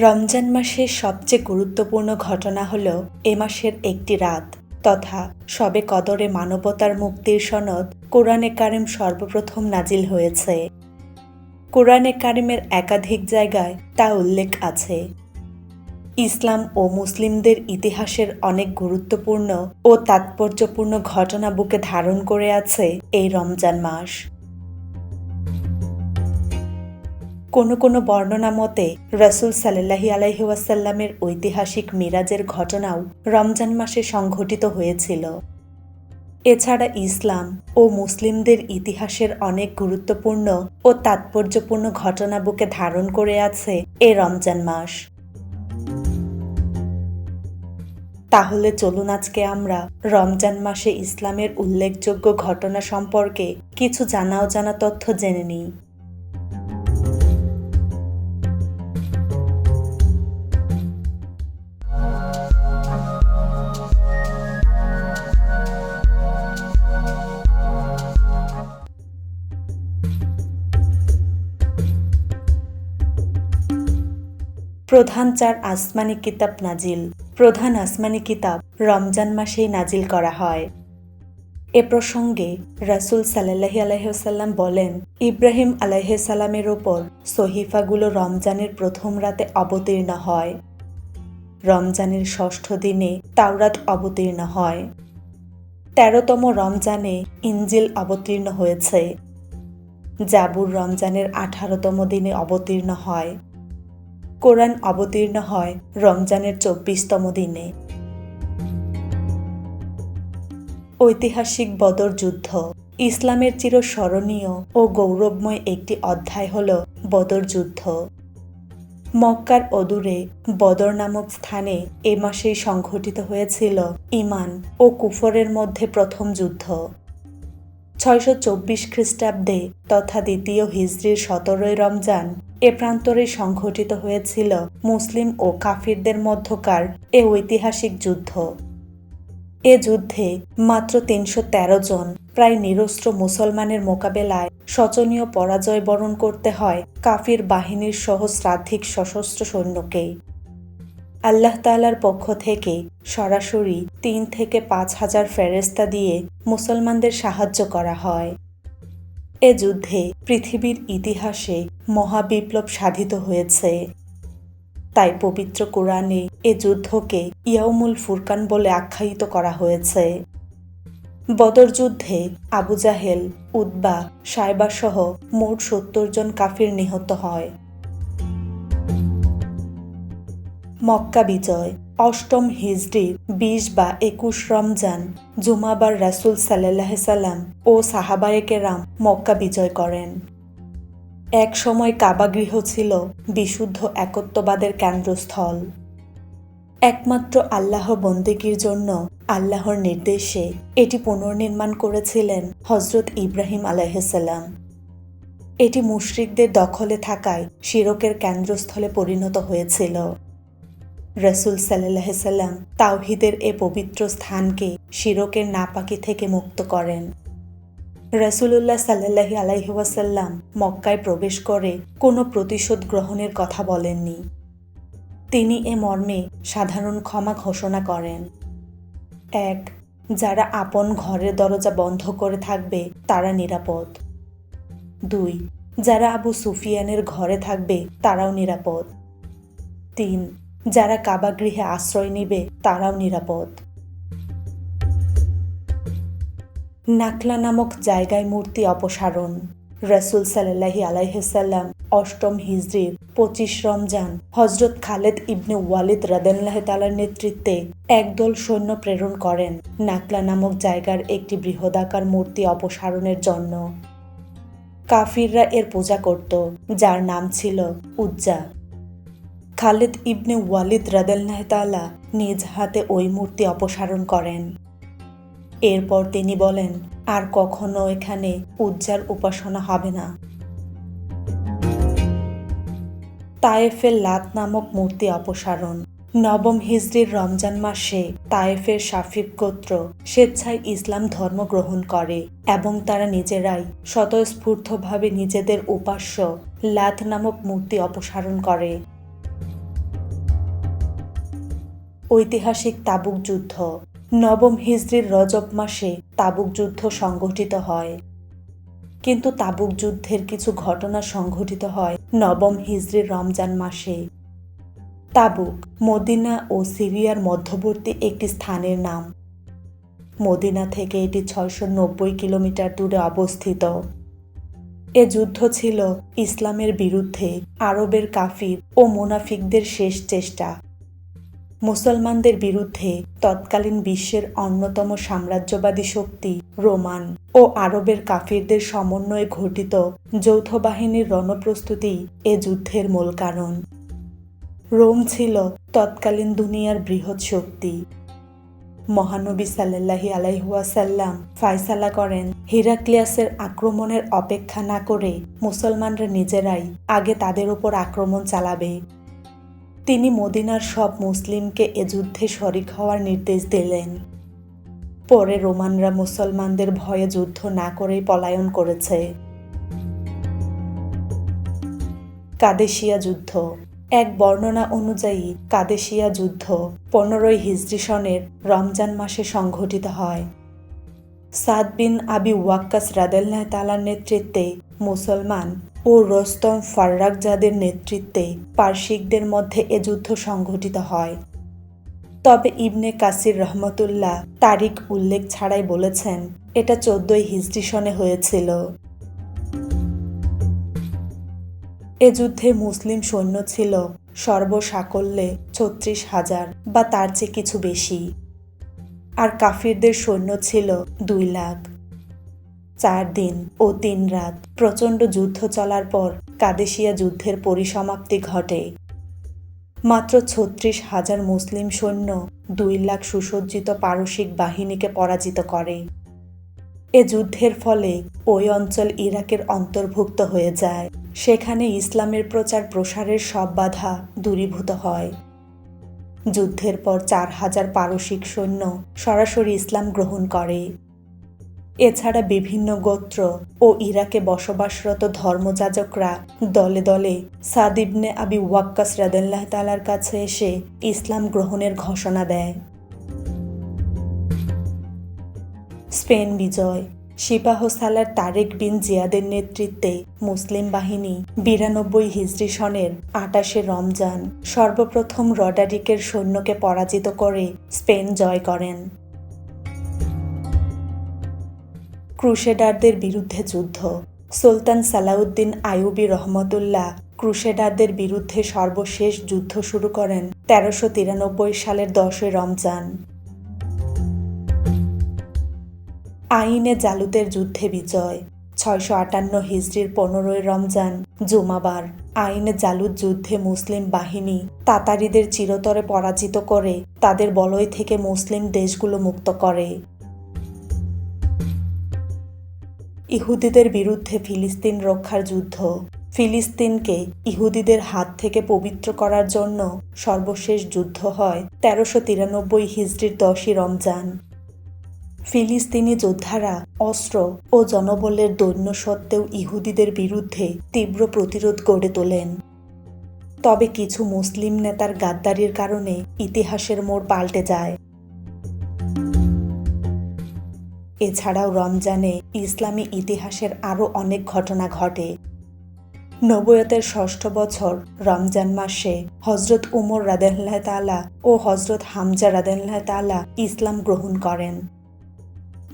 রমজান মাসের সবচেয়ে গুরুত্বপূর্ণ ঘটনা হল এ মাসের একটি রাত, তথা সবে কদরে মানবতার মুক্তির সনদ কোরআনে কারিম সর্বপ্রথম নাজিল হয়েছে। কোরআনে কারিমের একাধিক জায়গায় তা উল্লেখ আছে। ইসলাম ও মুসলিমদের ইতিহাসের অনেক গুরুত্বপূর্ণ ও তাৎপর্যপূর্ণ ঘটনা বুকে ধারণ করে আছে এই রমজান মাস। কোনো কোনো বর্ণনা মতে, রসুল সাল্লাহি আলাইহি ওয়াসাল্লামের ঐতিহাসিক মিরাজের ঘটনাও রমজান মাসে সংঘটিত হয়েছিল। এছাড়া ইসলাম ও মুসলিমদের ইতিহাসের অনেক গুরুত্বপূর্ণ ও তাৎপর্যপূর্ণ ঘটনা বুকে ধারণ করে আছে এ রমজান মাস। তাহলে চলুন আজকে আমরা রমজান মাসে ইসলামের উল্লেখযোগ্য ঘটনা সম্পর্কে কিছু জানা তথ্য জেনে নিই। প্রধান চার আসমানি কিতাব নাজিল। প্রধান আসমানি কিতাব রমজান মাসেই নাজিল করা হয়। এ প্রসঙ্গে রাসুল সাল্লাহি আলহ্লাম বলেন, ইব্রাহিম আলাইসাল্লামের ওপর সহিফাগুলো রমজানের প্রথম রাতে অবতীর্ণ হয়। রমজানের ষষ্ঠ দিনে তাওরাত অবতীর্ণ হয়। তেরোতম রমজানে ইঞ্জিল অবতীর্ণ হয়েছে। জাবুর রমজানের আঠারোতম দিনে অবতীর্ণ হয়। কোরআন অবতীর্ণ হয় রমজানের চব্বিশতম দিনে। ঐতিহাসিক বদর যুদ্ধ। ইসলামের চিরস্মরণীয় ও গৌরবময় একটি অধ্যায় হল বদর যুদ্ধ। মক্কার অদূরে বদর নামক স্থানে এ মাসেই সংঘটিত হয়েছিল ইমান ও কুফরের মধ্যে প্রথম যুদ্ধ। ছয়শো চব্বিশ খ্রিস্টাব্দে তথা দ্বিতীয় হিজড়ির সতেরোই রমজান এ প্রান্তরে সংঘটিত হয়েছিল মুসলিম ও কাফিরদের মধ্যকার এ ঐতিহাসিক যুদ্ধ। এ যুদ্ধে মাত্র তিনশো তেরো জন প্রায় নিরস্ত্র মুসলমানের মোকাবেলায় শোচনীয় পরাজয় বরণ করতে হয় কাফির বাহিনীর সহস্রাধিক সশস্ত্র সৈন্যকে। আল্লাহ তালার পক্ষ থেকে সরাসরি তিন থেকে পাঁচ হাজার ফেরেস্তা দিয়ে মুসলমানদের সাহায্য করা হয়। এ যুদ্ধে পৃথিবীর ইতিহাসে মহাবিপ্লব সাধিত হয়েছে। তাই পবিত্র কোরআনে এ যুদ্ধকে ইয়াউমুল ফুরকান বলে আখ্যায়িত করা হয়েছে। বদর যুদ্ধে আবু জাহেল উদ্বা সাইবা সহ মোট সত্তর জন কাফির নিহত হয়। মক্কা বিজয়, অষ্টম হিজড়ির বিশ বা একুশ রমজান, জুমাবার রাসুল সাল্লাহ সাল্লাম ও সাহাবায়েকে রাম মক্কা বিজয় করেন। এক সময় কাবাগৃহ ছিল বিশুদ্ধ একত্ববাদের কেন্দ্রস্থল। একমাত্র আল্লাহর বন্দেগীর জন্য আল্লাহর নির্দেশে এটি পুনর্নির্মাণ করেছিলেন হজরত ইব্রাহিম আলাইসাল্লাম এটি মুশরিকদের দখলে থাকায় শিরকের কেন্দ্রস্থলে পরিণত হয়েছিল। রসুল সাল্লাহ সাল্লাম তাওহিদের এ পবিত্র স্থানকে শিরকের নাপাকি থেকে মুক্ত করেন। রসুল্লাহ সাল্লাহি আলাইহাসাল্লাম মক্কায় প্রবেশ করে কোনো প্রতিশোধ গ্রহণের কথা বলেননি। তিনি এ মর্মে সাধারণ ক্ষমা ঘোষণা করেন। এক, যারা আপন ঘরের দরজা বন্ধ করে থাকবে, তারা নিরাপদ। দুই, যারা আবু সুফিয়ানের ঘরে থাকবে, তারাও নিরাপদ। তিন, যারা কাবাগৃহে আশ্রয় নিবে, তারাও নিরাপদ। নাকলা নামক জায়গায় মূর্তি অপসারণ। রসুল সাল্লাহি আলাইসাল্লাম অষ্টম হিজড়ির পঁচিশ রমজান হজরত খালেদ ইবনে ওয়ালিদ রাদাল্লাহ তালার নেতৃত্বে একদল সৈন্য প্রেরণ করেন নাকলা নামক জায়গার একটি বৃহদাকার মূর্তি অপসারণের জন্য। কাফিররা এর পূজা করত, যার নাম ছিল উজ্জা। খালেদ ইবনে ওয়ালিদ রাদাল্লাহ তালা নিজ হাতে ওই মূর্তি অপসারণ করেন। এরপর তিনি বলেন, আর কখনো এখানে উজ্জার উপাসনা হবে না। তায়েফের লাত নামক মূর্তি অপসারণ। নবম হিজড়ির রমজান মাসে তায়েফের সাফিক গোত্র স্বেচ্ছায় ইসলাম ধর্ম গ্রহণ করে এবং তারা নিজেরাই স্বতঃস্ফূর্তভাবে নিজেদের উপাস্য লাত নামক মূর্তি অপসারণ করে। ঐতিহাসিক তাবুক যুদ্ধ। নবম হিজরির রজব মাসে তাবুক যুদ্ধ সংঘটিত হয়। কিন্তু তাবুক যুদ্ধের কিছু ঘটনা সংঘটিত হয় নবম হিজরির রমজান মাসে। তাবুক, মদিনা ও সিরিয়ার মধ্যবর্তী একটি স্থানের নাম। মদিনা থেকে এটি ছয়শো নব্বই কিলোমিটার দূরে অবস্থিত। এ যুদ্ধ ছিল ইসলামের বিরুদ্ধে আরবের কাফির ও মুনাফিকদের শেষ চেষ্টা। মুসলমানদের বিরুদ্ধে তৎকালীন বিশ্বের অন্যতম সাম্রাজ্যবাদী শক্তি রোমান ও আরবের কাফিরদের সমন্বয়ে ঘটিত যৌথ বাহিনীর রণপ্রস্তুতি এ যুদ্ধের মূল কারণ। রোম ছিল তৎকালীন দুনিয়ার বৃহৎ শক্তি। মহানবী সাল্লাহি আলাইহুয়াসাল্লাম ফায়সালা করেন হিরাক্লিয়াসের আক্রমণের অপেক্ষা না করে মুসলমানরা নিজেরাই আগে তাদের ওপর আক্রমণ চালাবে। তিনি মদিনার সব মুসলিমকে এ যুদ্ধে শরিক হওয়ার নির্দেশ দিলেন। পরে রোমানরা মুসলমানদের ভয়ে যুদ্ধ না করেই পলায়ন করেছে। কাদেশিয়া যুদ্ধ। এক বর্ণনা অনুযায়ী কাদেশিয়া যুদ্ধ পনেরোই হিজরি সনের রমজান মাসে সংঘটিত হয়। সাদ বিন আবি ওয়াক্কাস রাদেল্লাহ তালার নেতৃত্বে মুসলমান ও রোস্তম ফার্রাকজাদের নেতৃত্বে পার্শিকদের মধ্যে এ যুদ্ধ সংঘটিত হয়। তবে ইবনে কাসির রহমতুল্লাহ তারিখ উল্লেখ ছাড়াই বলেছেন, এটা চোদ্দই হিজরি সনে হয়েছিল। এ যুদ্ধে মুসলিম সৈন্য ছিল সর্বসাকল্যে ছত্রিশ হাজার বা তার চেয়ে কিছু বেশি। আর কাফিরদের সৈন্য ছিল দুই লাখ। চার দিন ও তিন রাত প্রচণ্ড যুদ্ধ চলার পর কাদেশিয়া যুদ্ধের পরিসমাপ্তি ঘটে। মাত্র ছত্রিশ হাজার মুসলিম সৈন্য দুই লাখ সুসজ্জিত পারসিক বাহিনীকে পরাজিত করে। এ যুদ্ধের ফলে ওই অঞ্চল ইরাকের অন্তর্ভুক্ত হয়ে যায়। সেখানে ইসলামের প্রচার প্রসারের সব বাধা দূরীভূত হয়। যুদ্ধের পর চার হাজার পারসিক সৈন্য সরাসরি ইসলাম গ্রহণ করে। এছাড়া বিভিন্ন গোত্র ও ইরাকে বসবাসরত ধর্মযাজকরা দলে দলে সাদিবনে আবি ওয়াক্কাস রাদেল্লাহ তালার কাছে এসে ইসলাম গ্রহণের ঘোষণা দেয়। স্পেন বিজয়। সিপাহ সালার তারেক বিন জিয়াদের নেতৃত্বে মুসলিম বাহিনী বিরানব্বই হিজরি সনের আটাশে রমজান সর্বপ্রথম রডারিকের সৈন্যকে পরাজিত করে স্পেন জয় করেন। ক্রুশেডারদের বিরুদ্ধে যুদ্ধ। সুলতান সালাউদ্দিন আইয়ুবি রহমতুল্লাহ ক্রুশেডারদের বিরুদ্ধে সর্বশেষ যুদ্ধ শুরু করেন তেরোশো তিরানব্বই সালের দশই রমজান। আইনে জালুতের যুদ্ধে বিজয়। ছয়শো আটান্ন হিজড়ির পনেরোই রমজান, জুমাবার। আইনে জালুদ যুদ্ধে মুসলিম বাহিনী তাতারিদের চিরতরে পরাজিত করে তাদের বলয় থেকে মুসলিম দেশগুলো মুক্ত করে। ইহুদিদের বিরুদ্ধে ফিলিস্তিন রক্ষার যুদ্ধ। ফিলিস্তিনকে ইহুদিদের হাত থেকে পবিত্র করার জন্য সর্বশেষ যুদ্ধ হয় তেরোশো তিরানব্বই হিজড়ির দশই রমজান। ফিলিস্তিনি যোদ্ধারা অস্ত্র ও জনবলের দৈন্য সত্ত্বেও ইহুদিদের বিরুদ্ধে তীব্র প্রতিরোধ গড়ে তোলেন। তবে কিছু মুসলিম নেতার গাদ্দারির কারণে ইতিহাসের মোড় পাল্টে যায়। এছাড়াও রমজানে ইসলামী ইতিহাসের আরও অনেক ঘটনা ঘটে। নবয়তের ষষ্ঠ বছর রমজান মাসে হজরত উমর রাদেল্লাহ তালা ও হজরত হামজা রাদেল্লাহ তালা ইসলাম গ্রহণ করেন।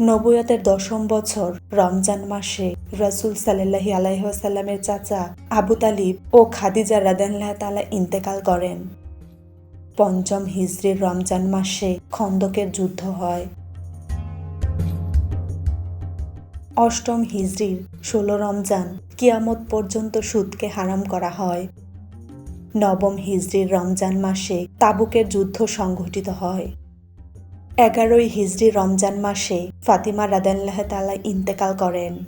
নবুয়তের দশম বছর রমজান মাসে রসুল সাল্লাহি আলাইসাল্লামের চাচা আবু তালিব ও খাদিজা রাদাল্লাহ তালা ইন্তেকাল করেন। পঞ্চম হিজড়ির রমজান মাসে খন্দকের যুদ্ধ হয়। অষ্টম হিজড়ির ষোলো রমজান কিয়ামত পর্যন্ত সুদকে হারাম করা হয়। নবম হিজড়ির রমজান মাসে তাবুকের যুদ্ধ সংঘটিত হয়। এগারোই হিজড়ি রমজান মাসে ফাতিমা রাদাল্লাহ তালা ইন্তেকাল করেন।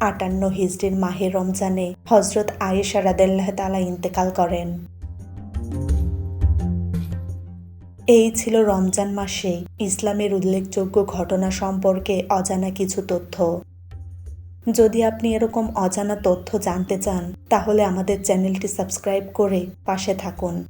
আটান্ন হিজড়ির মাহে রমজানে হজরত আয়েশা রাদাল্লাহ তালা ইন্তেকাল করেন। এই ছিল রমজান মাসে ইসলামের উল্লেখযোগ্য ঘটনা সম্পর্কে অজানা কিছু তথ্য। যদি আপনি এরকম অজানা তথ্য জানতে চান, তাহলে আমাদের চ্যানেলটি সাবস্ক্রাইব করে পাশে থাকুন।